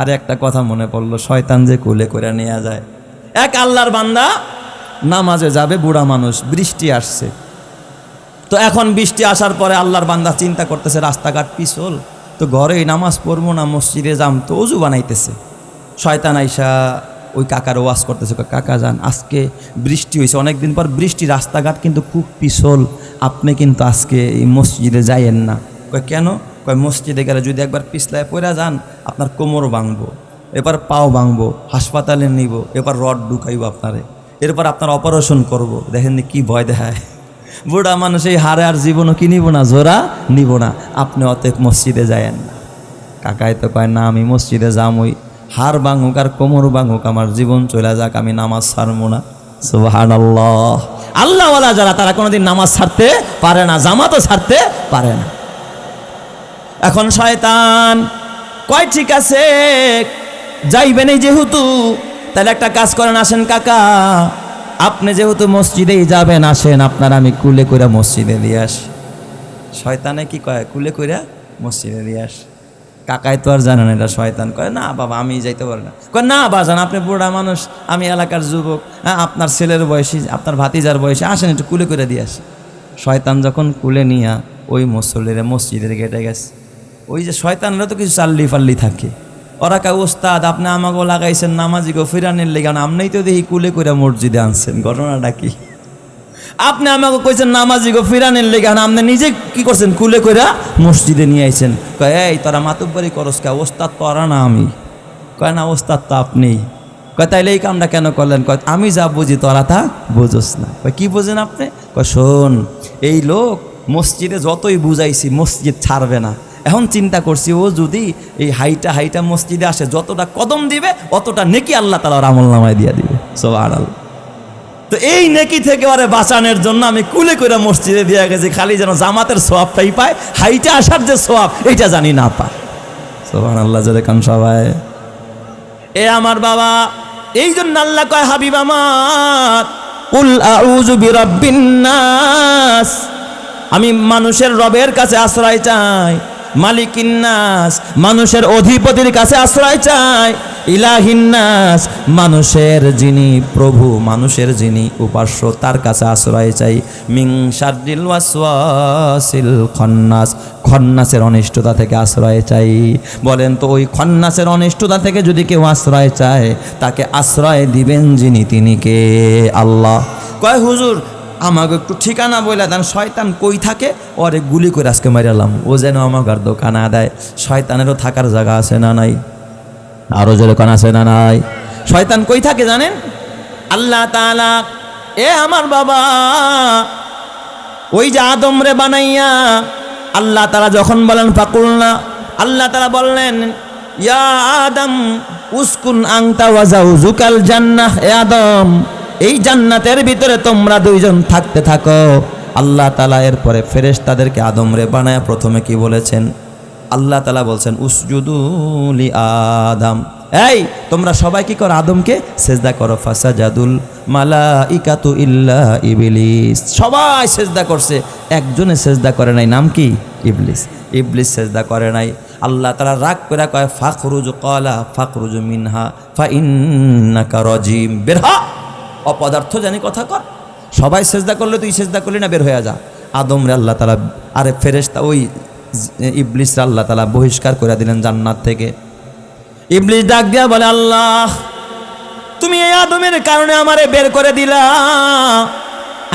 আর একটা কথা মনে পড়ল, শয়তান যে কুলে করে নেওয়া যায়। এক আল্লাহর বান্দা নামাজে যাবে, বুড়া মানুষ, বৃষ্টি আসছে। তো এখন বৃষ্টি আসার পরে আল্লাহর বান্দা চিন্তা করতেছে, রাস্তাঘাট পিছল, তো ঘরেই নামাজ পড়ব না, মসজিদে যাম, তো অজু বানাইতেছে। শয়তান আইসা ওই কাকার ওয়াজ করতেছে কাকা যান, আজকে বৃষ্টি হয়েছে অনেকদিন পর বৃষ্টি, রাস্তাঘাট কিন্তু খুব পিছল, আপনি কিন্তু আজকে এই মসজিদে যাইয়েন না। কেন? কয়, মসজিদে গেলে যদি একবার পিছলায় পড়া যান, আপনার কোমর ভাঙবো এবার পাও ভাঙবো, হাসপাতালে নিব এবার রড ঢুকাইব আপনারে, এরপর আপনার অপারেশন করব। দেখেন কি ভয় দেখায়। বুড়া মানুষ এই হারে আর জীবনও কি নিব না, জোড়া নিব না। আপনি অতএব মসজিদে যায়েন না। কাকায় তো কয়, না, আমি মসজিদে যামই। হার ভাঙুক আর কোমর ভাঙুক, আমার জীবন চলে যাক, আমি নামাজ ছাড়বো না। সুবাহান আল্লাহ আল্লাহওয়ালা যারা, তারা কোনোদিন নামাজ ছাড়তে পারে না, জামাতও ছাড়তে পারে না। এখন শয়তান। কয়, ঠিক আছে যাইবেন এই যেহেতু, তাহলে একটা কাজ করেন, আসেন কাকা। আপনি যেহেতু মসজিদেই যাবেন, আসেন, আপনার আমি কুলে করে মসজিদে দিয়ে আস। শয়তানে কি কয়? কুলে কইরা মসজিদে দিয়ে আস। কাকাই তো আর জানেন এটা শয়তান কয়, না বাবা, আমি যাইতে পারি না। কয়, না বাজান আপনি বুড়া মানুষ, আমি এলাকার যুবক হ্যাঁ আপনার ছেলের বয়সী, আপনার ভাতিজার বয়সী, আসেন একটু কুলে করে দিয়ে আসি। শয়তান যখন কুলে নিয়া, ওই মুসল্লিরে মসজিদের গেটে গেছে। ওই যে শয়তানরা তো কিছু চাল্লি ফাল্লি থাকে। ওরা কা ওস্তাদ, আপনি আমাকে লাগাইছেন নামাজি গো, ফিরানের লেগে আপনিই তো দেখি কুলে করে মসজিদে আনছেন, ঘটনাটা কি? আপনি আমাকে কইছেন নামাজি গো, ফিরানের লেগে আপনি নিজে কি করছেন, কুলে কইরা মসজিদে নিয়ে আইছেন? কয়, এই, তোরা মাতুব্বারি করস কে, ওস্তাদ তোরা না আমি। কয়, না, ওস্তাদ তো আপনি। কয়, তাইলে এই কামটা কেন করলেন? কয়, আমি যা বুঝি তোরা তা বুঝোস না। কয়, কি বোঝেন আপনি? কয়, শোন, এই লোক মসজিদে যতই বুঝাইছি, মসজিদ ছাড়বে না। এখন চিন্তা করছি, ও যদি এই হাইটা হাইটা মসজিদে আসে, যতটা কদম দিবে, অতটা নেকি আল্লাহ তালা ওর আমল নামায় দিয়ে দিবে। সব আল্লাহ তো এই নেকি থেকে ওরে বাঁচানোর জন্য আমি কুলে করে মসজিদে দিয়ে গেছি, খালি যেন জামাতের সোয়াবটাই পায়, হাইটা আসার যে সোয়াব, এইটা জানি না পায়। সোহান আল্লাহ জোরে কান সবাই। এ আমার বাবা এই জন্য আল্লাহ কয়, হাবিব আমার উল আউযু বিরাব্বিন আমি মানুষের রবের কাছে আশ্রয় চাই। মালিকিন্নাস, মানুষের অধিপতির কাছে আশ্রয় চাই ইলাহিন্নাস, মানুষের যিনি প্রভু, মানুষের যিনি উপাস্য, তার কাছে আশ্রয় চাই। মিং ওয়াসওয়াসিল খন্নাস, খন্নাসের অনিষ্টতা থেকে আশ্রয় চাই। বলেন তো, ওই খন্নাসের অনিষ্টতা থেকে যদি কেউ আশ্রয় চায়, তাকে আশ্রয় দিবেন যিনি, তিনি কে? আল্লাহ। কয় হুজুর আমাকে একটু ঠিকানা বলে দেন, শয়তান কই থাকে? ওরে গুলি করে আজকে মারিলাম ও যেন আমাকে আর দোকান দেয়। শয়তানেরও থাকার জায়গা আছে না নাই? আরও যে দোকান আছে না নাই? শয়তান কই থাকে জানেন? আল্লাহ তাআলা, এ আমার বাবা, ওই যে আদম রে বানাইয়া আল্লাহ তারা যখন বলেন ফাকুল না আল্লাহ তারা বললেন, ইয়া আদম, উস্কুন আংতা ওয়াজাউ জুকাল জান্নাহ, এ আদম এই জান্নাতের ভিতরে তোমরা দুইজন থাকতে থাকো। আল্লাহ তালা এরপরে ফেরেশ তাদেরকে আদম রে বানায় প্রথমে কি বলেছেন? আল্লাহ তালা বলছেন উসজুদুলি আদম। এই, তোমরা সবাই কি করো আদমকে? সেজদা করো ফাসা জাদুল মালা ইকাতু ইল্লা ইবলিস। সবাই সেজদা করছে। একজনে সেজদা করে নাই, নাম কি? ইবলিস। ইবলিস সেজদা করে নাই। আল্লাহ তালা রাগ করে কয় ফাকরুজ কলা ফাকরুজ মিনহা, ফা ইন্নাকা রজিম। বের অপদার্থ জানি কথা কর। সবাই সেজদা করলে তুই সেজদা করলি না, বের হয়ে যা। আদম রে আল্লাহ তালা আরে ফেরেশতা ওই ইবলিস আল্লাহ তালা বহিষ্কার করে দিলেন জান্নাত থেকে। ইবলিস ডাক দিয়া বলে, আল্লাহ, তুমি এই আদমের কারণে আমারে বের করে দিলা।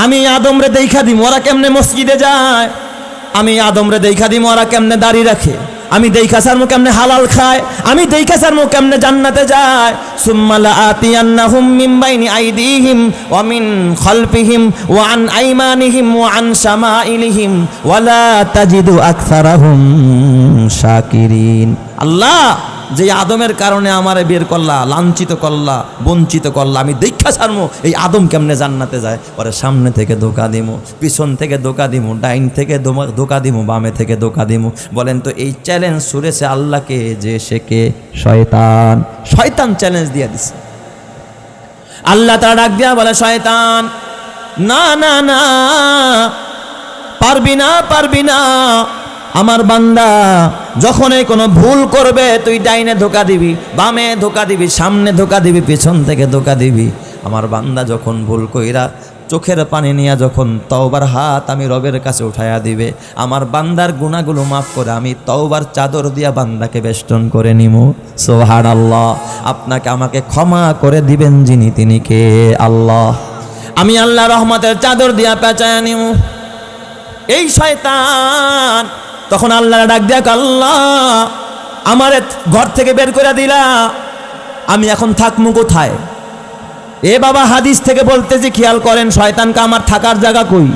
আমি আদমরে দেখা দিম, ওরা কেমনে মসজিদে যায়? আমি আদমরে দেখা দিম, ওরা কেমনে দাঁড়িয়ে রাখে? আমি দেখা সারমু কেমনে হালাল খায়? আমি দেখা সারমু কেমনে জান্নাতে যায়? সুম্মালা আতিয়ান্নাহুম মিন বাইনি আইদিহিম ওয়া মিন খালফিহিম ওয়া আন আইমানিহিম ওয়া আন শামাইলিহিম ওয়ালা তাজিদু আকসারাহুম শাকিরিন। আল্লাহ! যে আদমের কারণে আমারে বের করলা, লাঞ্ছিত করলা, বঞ্চিত করলা, আমি দীক্ষা ছাড়মু, এই আদম কেমনে জান্নাতে যায়? পরে সামনে থেকে ধোকা দিমু, পিছন থেকে ধোকা দিমু, ডাইন থেকে ধোকা দিমু, বামে থেকে ধোকা দিমু। বলেন তো, এই চ্যালেঞ্জ সুরেছে আল্লাহকে যে সে কে? শয়তান। শয়তান চ্যালেঞ্জ দিয়ে দিছে। আল্লাহ তারা ডাক দিয়া বলে, শয়তান, না না না, পারবি না পারবি না। আমার বান্দা, যখনই কোনো ভুল করবে, তুই ডাইনে ধোকা দিবি, বামে ধোকা দিবি, সামনে ধোকা দিবি, পেছন থেকে ধোকা দিবি। আমার বান্দা যখন ভুল কইরা চোখের পানি নিয়ে যখন তওবার হাত আমি রবের কাছে উঠাইয়া দিবে, আমার বান্দার গুণাগুলো মাফ করে আমি তওবার চাদর দিয়া বান্দাকে বেষ্টন করে নিমু। সোহার আল্লাহ আপনাকে আমাকে ক্ষমা করে দিবেন যিনি তিনি কে? আল্লাহ। আমি আল্লাহ রহমতের চাদর দিয়া পেঁচায় নিমু। এই শয়তান তখন আল্লাহ ডাক দেখ আল্লাহ, আমার ঘর থেকে বের করে দিলা। আমি এখন থাকমু কোথায়? এ বাবা হাদিস থেকে বলতেছি, খেয়াল করেন, শয়তানকে আমার থাকার জায়গা কই?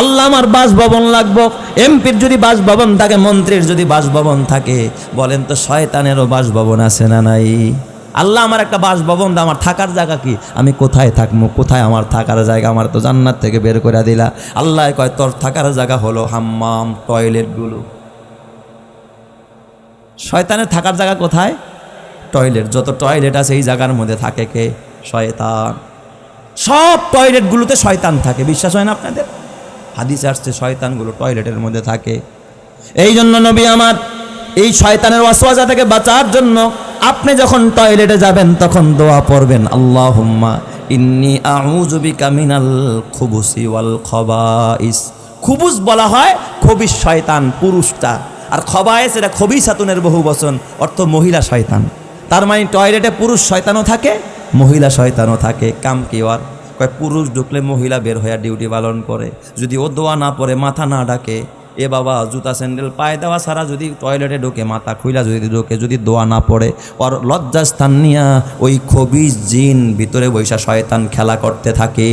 আল্লাহ আমার বাসভবন লাগবো। এমপির যদি বাসভবন থাকে, মন্ত্রীর যদি বাসভবন থাকে, বলেন তো শয়তানেরও বাসভবন আছে না নাই? আল্লাহ আমার একটা বাসভবন আমার থাকার জায়গা কি? আমি কোথায় থাকব কোথায় আমার থাকার জায়গা? আমার তো জান্নাত থেকে বের করে দিলা। আল্লাহ কয়, তোর থাকার জায়গা হলো হাম্মাম টয়লেটগুলো। শয়তানের থাকার জায়গা কোথায়? টয়লেট যত টয়লেট আছে, এই জায়গার মধ্যে থাকে কে? শয়তান। সব টয়লেটগুলোতে শয়তান থাকে। বিশ্বাস হয় না আপনাদের? হাদিসে আসছে, শয়তানগুলো টয়লেটের মধ্যে থাকে। এই জন্য নবী আমার, এই শয়তানের ওয়াসওয়াজা থেকে বাঁচার জন্য আপনি যখন টয়লেটে যাবেন, তখন দোয়া পড়বেন, আল্লাহুম্মা ইন্নি আউযু বিকা মিনাল খুবুসি ওয়াল খবাইস। খুবুস বলা হয় খবিস শয়তান, পুরুষটা। আর খবায়েস এটা খবি হাতুনের বহু বচন, অর্থ মহিলা শয়তান। তার মানে টয়লেটে পুরুষ শয়তানও থাকে, মহিলা শয়তানও থাকে। কাম কি আর কয়, পুরুষ ঢুকলে মহিলা বের হয়ে ডিউটি পালন করে। যদি ও দোয়া না পরে মাথা না ডাকে, এ বাবা জুতা, স্যান্ডেল পায়ে দেওয়া ছাড়া যদি টয়লেটে ঢোকে, মাথা খুইলা যদি ঢোকে, যদি দোয়া না পড়ে, ওর লজ্জাস্থান নিয়া ওই খবিজ জিন ভিতরে বৈশা শয়তান খেলা করতে থাকে।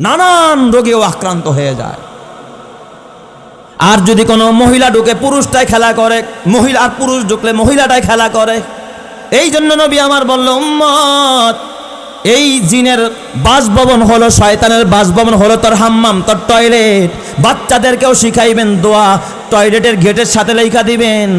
নানান রোগেও আক্রান্ত হয়ে যায়। আর যদি কোনো মহিলা ঢুকে পুরুষটাই খেলা করে, মহিলা আর পুরুষ ঢুকলে মহিলাটাই খেলা করে। এই জন্য নবী আমার বলল, উম্মত, এই জিনের বাসভবন হলো শয়তানের বাসভবন, হলো তোর হাম্মাম, তোর টয়লেট। বাচ্চাদেরকেও শিখাইবেন দোয়া, টয়লেটের গেটের সাথে লেখা দিবেন,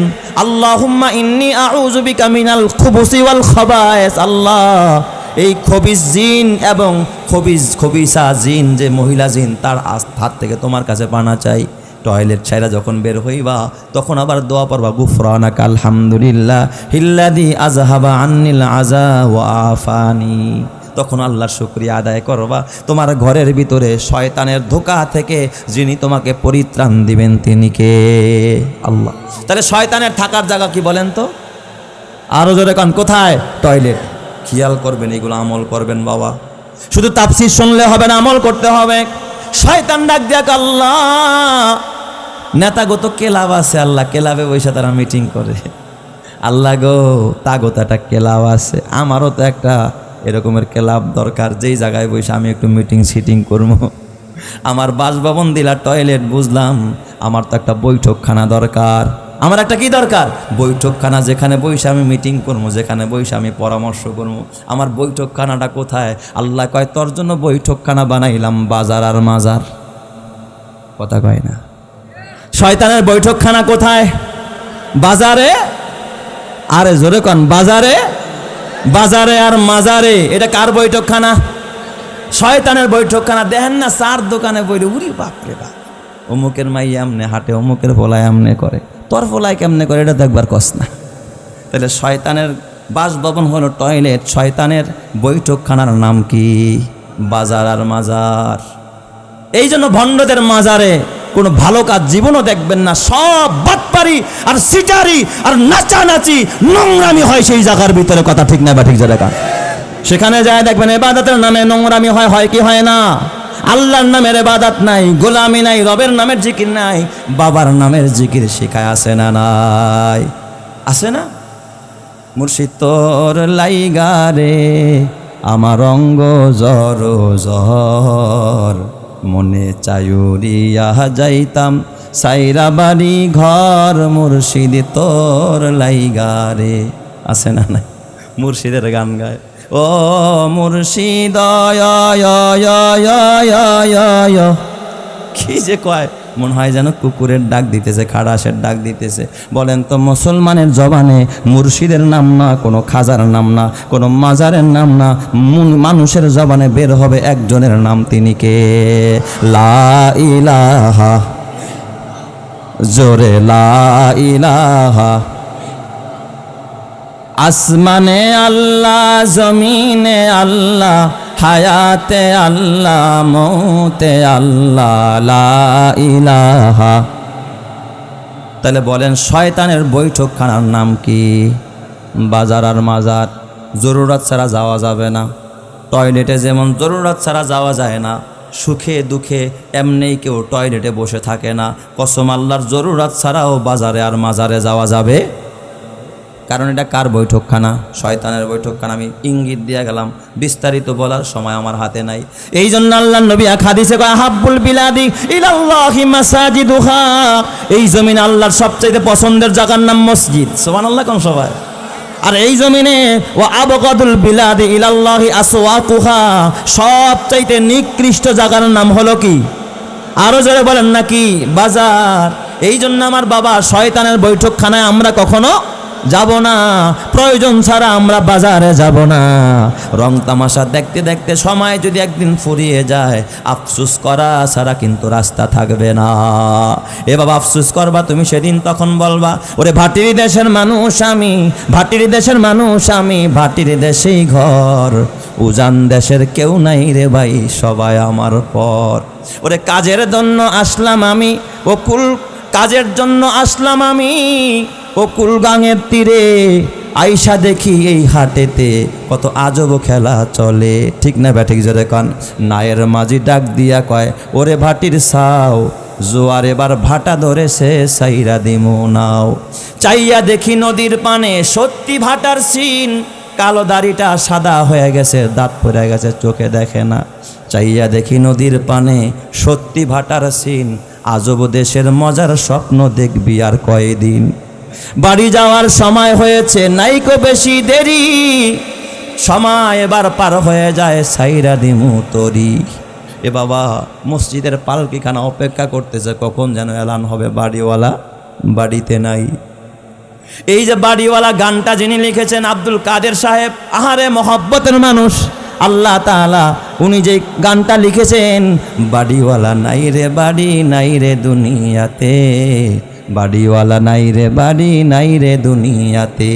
আল্লাহুম্মা ইন্নি আউযু কামিনাল মিনাল খুবুসি ওয়াল খাবায়েস। আল্লাহ, এই খবিস জিন এবং খবিস খবিসা জিন, যে মহিলা জিন, তার হাত থেকে তোমার কাছে পানা চাই। টয়লেট ছাইরা যখন বের হইবা, তখন আবার দোয়া পড়বা, গুফরানাক আলহামদুলিল্লাহ হিল্লাদি আজহাবা আন্নিল আজা ওয়া আফানি। তখন আল্লাহর শুক্রিয়া আদায় করবা। তোমার ঘরের ভিতরে শয়তানের ধোকা থেকে যিনি তোমাকে পরিত্রাণ দিবেন, তিনি কে? আল্লাহ। তাহলে শয়তানের থাকার জায়গা কি বলেন তো? আরও জোরে কান, কোথায়? টয়লেট। খেয়াল করবেন, এগুলো আমল করবেন বাবা। শুধু তাফসির শুনলে হবে না, আমল করতে হবে। শয়তান ডাক দেখ আল্লাহ নেতাগত কেলাব আছে আল্লাহ, কেলাবে বসে তারা মিটিং করে। আল্লাহ গো তাগত একটা কেলাব আছে। আমারও তো একটা এরকমের ক্লাব দরকার, যেই জায়গায় বসে আমি একটু মিটিং সিটিং করব। আমার বাসভবন দিলা টয়লেট বুঝলাম, আমার তো একটা বৈঠকখানা দরকার। আমার একটা কি দরকার? বৈঠকখানা যেখানে বসে আমি মিটিং করব, যেখানে বসে আমি পরামর্শ করব। আমার বৈঠকখানাটা কোথায়? আল্লাহ কয়, তোর জন্য বৈঠকখানা বানাইলাম বাজার আর মাজার। কথা কয় না। শয়তানের বৈঠকখানা কোথায়? বাজারে? আরে জোরে কন, বাজারে? বাজারে আর মাজারে, এটা কার বৈঠকখানা? শয়তানের বৈঠকখানা, দেখেন না চার দোকানে বইলে উরি বাপরে বাপ। অমুকের মাই আমনে হাটে, অমুকের ফলায় আমনে করে। তোর ফলায় কেমনে করে, এটা দেখবার কস না। তাহলে শয়তানের বাসভবন হলো টয়লেট, শয়তানের বৈঠকখানার নাম কি? বাজার আর মাজার। এই জন্য ভণ্ডদের মাজারে কোনো ভালো কাজ জীবনও দেখবেন না। সব বাটপারি আর সিটারি আর নাচানাচি নোংরামি হয় সেই জায়গার ভিতরে। কথা ঠিক না বা ঠিক জায়গা সেখানে যায় দেখবেন এবাদতের নামে নোংরামি হয় হয় কি হয় না? আল্লাহর নামের এবাদাত নাই, গোলামি নাই, রবের নামের জিকির নাই, বাবার নামের জিকির শিখায় আছে না নাই? আছে না? মুর্শিদ তোর লাইগারে আমার অঙ্গ জর জর মনে চায়ুরিয়া যাইতাম, সাইরা বাড়ি ঘর মুর্শিদ তোর লাইগারে আছে না নাই? মুর্শিদের গান গায়। ও মুর্শিদ। কি যে কয়? মনে হয় যেন কুকুরের ডাক দিতেছে খাড়াসের ডাক দিতেছে। বলেন তো, মুসলমানের জবানে মুর্শিদের নাম না, কোনো খাজার নাম না, কোনো মাজারের নাম না মুন- মানুষের জবানে বের হবে একজনের নাম তিনি কে? লা ইলাহা, জোরে লা ইলাহা। আসমানে আল্লাহ, জমিনে আল্লাহ হায়াতে আল্লাহ, মৌতে আল্লাহ ইলাহা। তাহলে বলেন, শয়তানের বৈঠকখানার নাম কি? বাজার আর মাজার, জরুরত ছাড়া যাওয়া যাবে না। টয়লেটে যেমন জরুরত ছাড়া যাওয়া যায় না, সুখে দুঃখে এমনি কেউ টয়লেটে বসে থাকে না। কসম আল্লাহর জরুরত ছাড়াও বাজারে আর মাজারে যাওয়া যাবে কারণ এটা কার বৈঠকখানা? শয়তানের বৈঠকখানা। আমি ইঙ্গিত দিয়ে গেলাম, বিস্তারিত বলার সময় আমার হাতে নাই। এই জন্য আল্লাহ নবী কয় হাব্বুল বিলাদি ইলাল্লাহি এই জমিন আল্লাহর সবচেয়ে পছন্দের জায়গার নাম মসজিদ। সুবহানাল্লাহ কোন সবাই আর এই জমিনে ও আবগাদুল বিলাদি ইলাল্লাহি আসওয়াকুহা সবচাইতে নিকৃষ্ট জায়গার নাম হলো কি? আরও জোরে বলেন, নাকি বাজার? এই জন্য আমার বাবা শয়তানের বৈঠকখানায় আমরা কখনো যাব না, প্রয়োজন ছাড়া আমরা বাজারে যাব না। রং তামাশা দেখতে দেখতে সময় যদি একদিন ফুরিয়ে যায়, আফসুস করা ছাড়া কিন্তু রাস্তা থাকবে না। এ বাবা, আফসুস করবা, তুমি সেদিন তখন বলবা, ওরে ভাটির দেশের মানুষ আমি, ভাটির দেশের মানুষ আমি, ভাটির দেশেই ঘর। উজান দেশের কেউ নাই রে ভাই, সবাই আমার পর। ওরে কাজের জন্য আসলাম আমি ও কুল কাজের জন্য আসলাম আমি ও কুলগাঙের তীরে আইসা দেখি এই হাটেতে কত আজব খেলা চলে। ঠিক না ব্যাঠিক জোরে কন, নায়ের মাঝি ডাক দিয়া কয়, ওরে ভাটির সাও, জোয়ার এবার ভাটা ধরেছে, সাইরা দিমু নাও। চাইয়া দেখি নদীর পানে সত্যি ভাটার সিন, কালো দাড়িটা সাদা হয়ে গেছে, দাঁত পড়ে গেছে, চোখে দেখে না। চাইয়া দেখি নদীর পানে সত্যি ভাটার সিন, আজব দেশের মজার স্বপ্ন দেখবি আর কয়দিন। বাড়ি যাওয়ার সময় হয়েছে নাইকো বেশি দেরি। সময় এবার পার হয়ে যায় সাইরা দিমু তরি। এ বাবা, মসজিদের পালকিখানা অপেক্ষা করতেছে, কখন যেন এলান হবে বাড়িওয়ালা? বাড়িতে নাই। এই যে বাড়িওয়ালা গানটা যিনি লিখেছেন, আব্দুল কাদের সাহেব, আহারে মহব্বতের মানুষ। আল্লাহ তাআলা উনি যে গানটা লিখেছেন, বাড়িওয়ালা নাই রে বাড়ি, নাই রে দুনিয়াতে। বাড়িওয়ালা নাই রে, বাড়ি নাই রে দুনিয়াতে।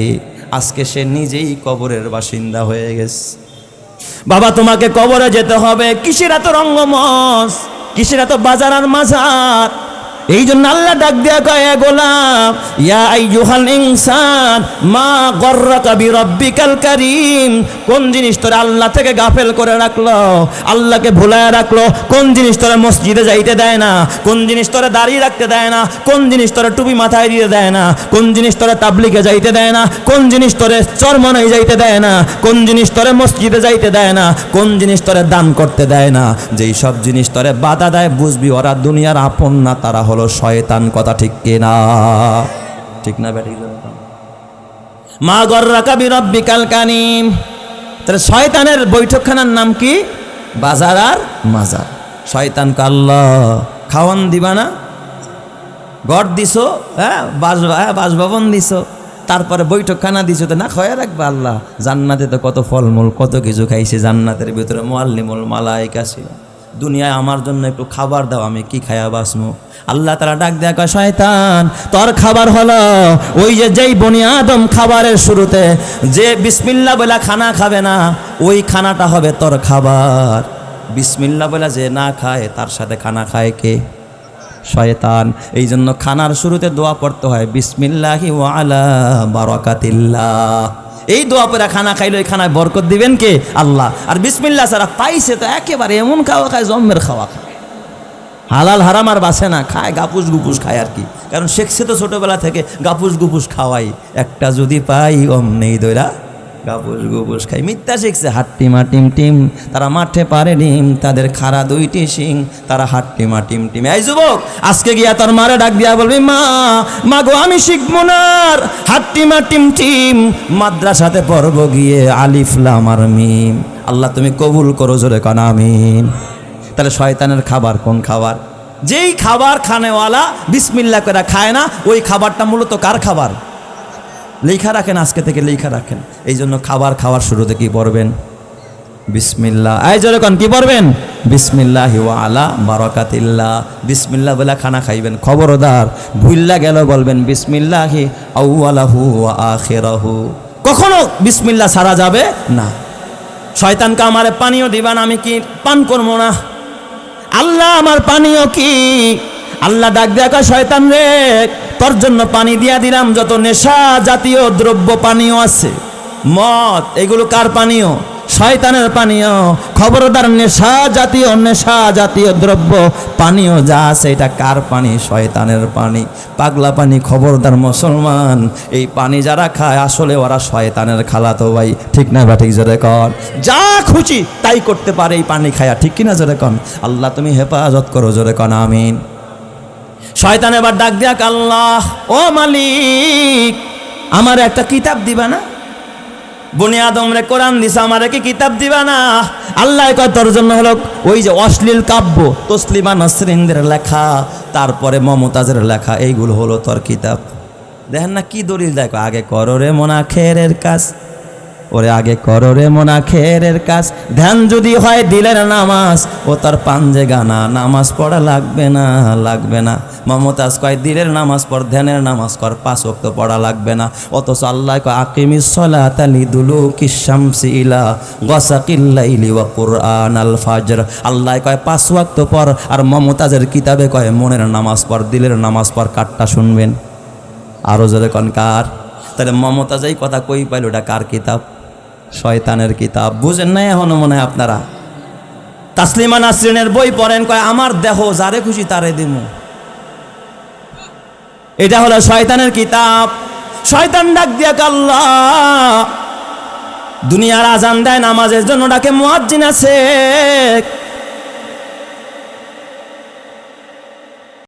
আজকে সে নিজেই কবরের বাসিন্দা হয়ে গেছে। বাবা, তোমাকে কবরে যেতে হবে। কিসের এত রঙ্গমস কিসের এত বাজার আর মাজার? এই জন্য আল্লাহ ডাক দেয়া কয় গোলাম, ইয়া আইয়ুহাল ইনসান, মা গর্রাকা বিরাব্বিকাল কারীম, কোন জিনিস তোরে আল্লাহ থেকে গাফেল করে রাখল, আল্লাহকে ভুলায় রাখল, কোন জিনিস তোরে মসজিদে যাইতে দেয় না, কোন জিনিস তোরে দাঁড়িয়ে রাখতে দেয় না, কোন জিনিস তোরে টুপি মাথায় দিয়ে দেয় না, কোন জিনিস তোরে তাবলিগে যাইতে দেয় না, কোন জিনিস তোরে চরমনায় যাইতে দেয় না, কোন জিনিস তোরে মসজিদে যাইতে দেয় না, কোন জিনিস তোরে দান করতে দেয় না, যেই সব জিনিস তোরে বাধা দেয়, বুঝবি ওরা দুনিয়ার আপন না, তারা হলো শয়তান কথা ঠিক কিনা? ঠিক না ব্যাটি মা গর্রা কাবি রব্বিকাল কানিম। তাহলে শয়তানের বৈঠকখানার নাম কি? বাজার আর মাজার। শয়তান আল্লাহ, খাওয়ান দিবা না? ঘর দিছো হ্যাঁ বাস হ্যাঁ বাসভবন দিছো, তারপরে বৈঠকখানা দিছো, তো না খয়া রাখবে আল্লাহ? জান্নাতে তো কত ফলমূল, কত কিছু খাইছে জান্নাতের ভিতরে মোয়াল্লিমুল মালাইকা ছিল। দুনিয়ায় আমার জন্য একটু খাবার দাও, আমি কি খায়া বাসমু আল্লাহ তারা ডাক কয়, শয়তান, তোর খাবার হলো ওই যে যেই বনি আদম খাবারের শুরুতে যে বিসমিল্লা বলে খানা খাবে না, ওই খানাটা হবে তোর খাবার। বিসমিল্লা বলে যে না খায়, তার সাথে খানা খায় কে? শয়তান। এই জন্য খানার শুরুতে দোয়া পড়তে হয়, বিসমিল্লাহি ওয়ালা বারাকাতিল্লাহ। এই দোয়া পরে খানা খাইলে ওই খানায় বরকত দিবেন কে? আল্লাহ। আর বিসমিল্লা সারা পাইছে তো একেবারে এমন খাওয়া খায়, জম্মের খাওয়া খায়। হালাল হারাম আর বাসে না, খায় গাপুস গুপুস খায় আর কি। কারণ শেখছে তো ছোটোবেলা থেকে, গাপুস গুপুস খাওয়াই। একটা যদি পাই অমনেই দইরা গাপুস গুপুস খাই। মিথ্যা শিখছে, হাট্টিমা টিম টিম তারা মাঠে পারে ডিম তাদের খাড়া দুইটি শিং। তারা হাট্টিমা টিম টিম এই যুবক, আজকে গিয়া তোর মারে ডাক দিয়া বলবি, মা মা গো, আমি শিখব না হাট্টিমা টিম টিম মাদ্রাসাতে পড়ব গিয়ে আলিফলাম আর মিম। আল্লাহ, তুমি কবুল করো জোরে কান তাহলে শয়তানের খাবার কোন খাবার? যেই খাবার খানেওয়ালা বিসমিল্লা করে খায় না, ওই খাবারটা মূলত কার খাবার? লেখা রাখেন, আজকে থেকে লেখা রাখেন। এই জন্য খাবার খাওয়ার শুরুতে কি পড়বেন? বিসমিল্লাহ। এই কন, কি পড়বেন? বিসমিল্লা বিসমিল্লাহ আলা বারাকাতিল্লাহ। বিসমিল্লাহ বলে খানা খাইবেন। খবরদার ভুল্লা গেল বলবেন, বিসমিল্লাহি আউয়ালাহু ওয়া আখিরাহু। কখনো বিসমিল্লাহ সারা যাবে না। শয়তানকে আমারে পানীয় দিবান, আমি কি পান করব না? আল্লাহ আমার পানীয় কি? আল্লাহ ডাক দেখা শয়তান রে তোর জন্য পানি দিয়া দিলাম, যত নেশা জাতীয় দ্রব্য পানীয় আছে। মদ, এগুলো কার পানীয়? শয়তানের পানীয়। খবরদার নেশা জাতীয় নেশা জাতীয় দ্রব্য পানীয় যা আছে, এটা কার পানি? শয়তানের পানি। পাগলা পানি, খবরদার মুসলমান। এই পানি যারা খায়, আসলে ওরা শয়তানের খালাতো ভাই। ঠিক না বা ঠিক জোরে কর যা খুশি তাই করতে পারে এই পানি খায়া। ঠিক কিনা জোরে কন? আল্লাহ তুমি হেফাজত করো জোরে কন, আমিন। শয়তান এবার ডাক দিয়াক, আল্লাহ, ও মালিক, আমার একটা কিতাব দিবা না? বনি আদম রে, কোরআন দিছে, আমারে কি কিতাব দিবা না? আল্লাহ কয়, তোর জন্য হলো ওই যে অশ্লীল কাব্য, তসলিমা নসরিনদের লেখা, তারপরে মমতাজের লেখা, এইগুলো হলো তোর কিতাব। দেখেন না কি দলিল দেখো আগে করো রে মোনা খেরের কাজ। ওরে আগে করো রে মোনা খেরের কাজ। ধ্যান যদি হয় দিলের নামাজ, ও তার পাঞ্জে গানা, নামাজ পড়া লাগবে না লাগবে না। মমতাজ কয়, দিলের নামাজ পড়, ধ্যানের নামাজ কর, পাঁচ ওয়াক্ত পড়া লাগবে না। অথচ আল্লাহ কয়, আকিমিস সলাতালি দুলু কিশামসি ইলা গসাকিল্লাইলি ওয়া কুরআন আল ফাজর। আল্লাহ কয়, পাঁচ ওয়াক্ত পর আর মমতাজের কিতাবে কয়, মনের নামাজ পড়, দিলের নামাজ পড়, কারটা শুনবেন। আরও জোরে কন কার? তাহলে মমতাজ এই কথা কই পাইল, ওটা কার কিতাব? শয়তানের কিতাব। বুঝেন না এখনও মনে আপনারা? তাসলিমা নাসরিনের বই পড়েন, কয়, আমার দেহ, যারে খুশি তারে দিব এটা হলো শয়তানের কিতাব। শয়তান ডাক দিয়া কাল্লা দুনিয়ার আজান দেয়, নামাজের জন্য ডাকে মুয়াজ্জিন আছে।